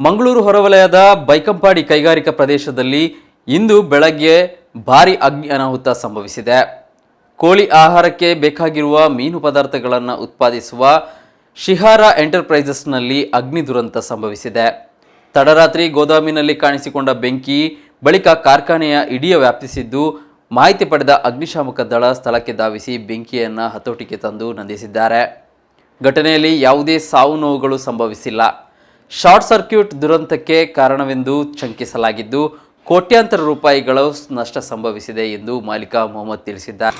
ಮಂಗಳೂರು ಹೊರವಲಯದ ಬೈಕಂಪಾಡಿ ಕೈಗಾರಿಕಾ ಪ್ರದೇಶದಲ್ಲಿ ಇಂದು ಬೆಳಗ್ಗೆ ಭಾರಿ ಅಗ್ನಿ ಅನಾಹುತ ಸಂಭವಿಸಿದೆ. ಕೋಳಿ ಆಹಾರಕ್ಕೆ ಬೇಕಾಗಿರುವ ಮೀನು ಪದಾರ್ಥಗಳನ್ನು ಉತ್ಪಾದಿಸುವ ಶಿಹಾರ ಎಂಟರ್ಪ್ರೈಸಸ್ನಲ್ಲಿ ಅಗ್ನಿ ದುರಂತ ಸಂಭವಿಸಿದೆ. ತಡರಾತ್ರಿ ಗೋದಾಮಿನಲ್ಲಿ ಕಾಣಿಸಿಕೊಂಡ ಬೆಂಕಿ ಬಳಿಕ ಕಾರ್ಖಾನೆಯ ಇಡೀ ವ್ಯಾಪಿಸಿದ್ದು ಮಾಹಿತಿ ಪಡೆದ ಅಗ್ನಿಶಾಮಕ ದಳ ಸ್ಥಳಕ್ಕೆ ಧಾವಿಸಿ ಬೆಂಕಿಯನ್ನು ಹತೋಟಿಗೆ ತಂದು ನಂದಿಸಿದ್ದಾರೆ. ಘಟನೆಯಲ್ಲಿ ಯಾವುದೇ ಸಾವು ನೋವುಗಳು ಸಂಭವಿಸಿಲ್ಲ. ಶಾರ್ಟ್ ಸರ್ಕ್ಯೂಟ್ ದುರಂತಕ್ಕೆ ಕಾರಣವೆಂದು ಶಂಕಿಸಲಾಗಿದ್ದು ಕೋಟ್ಯಾಂತರ ರೂಪಾಯಿಗಳು ನಷ್ಟ ಸಂಭವಿಸಿದೆ ಎಂದು ಮಾಲೀಕ ಮೊಹಮ್ಮದ್ ತಿಳಿಸಿದ್ದಾರೆ.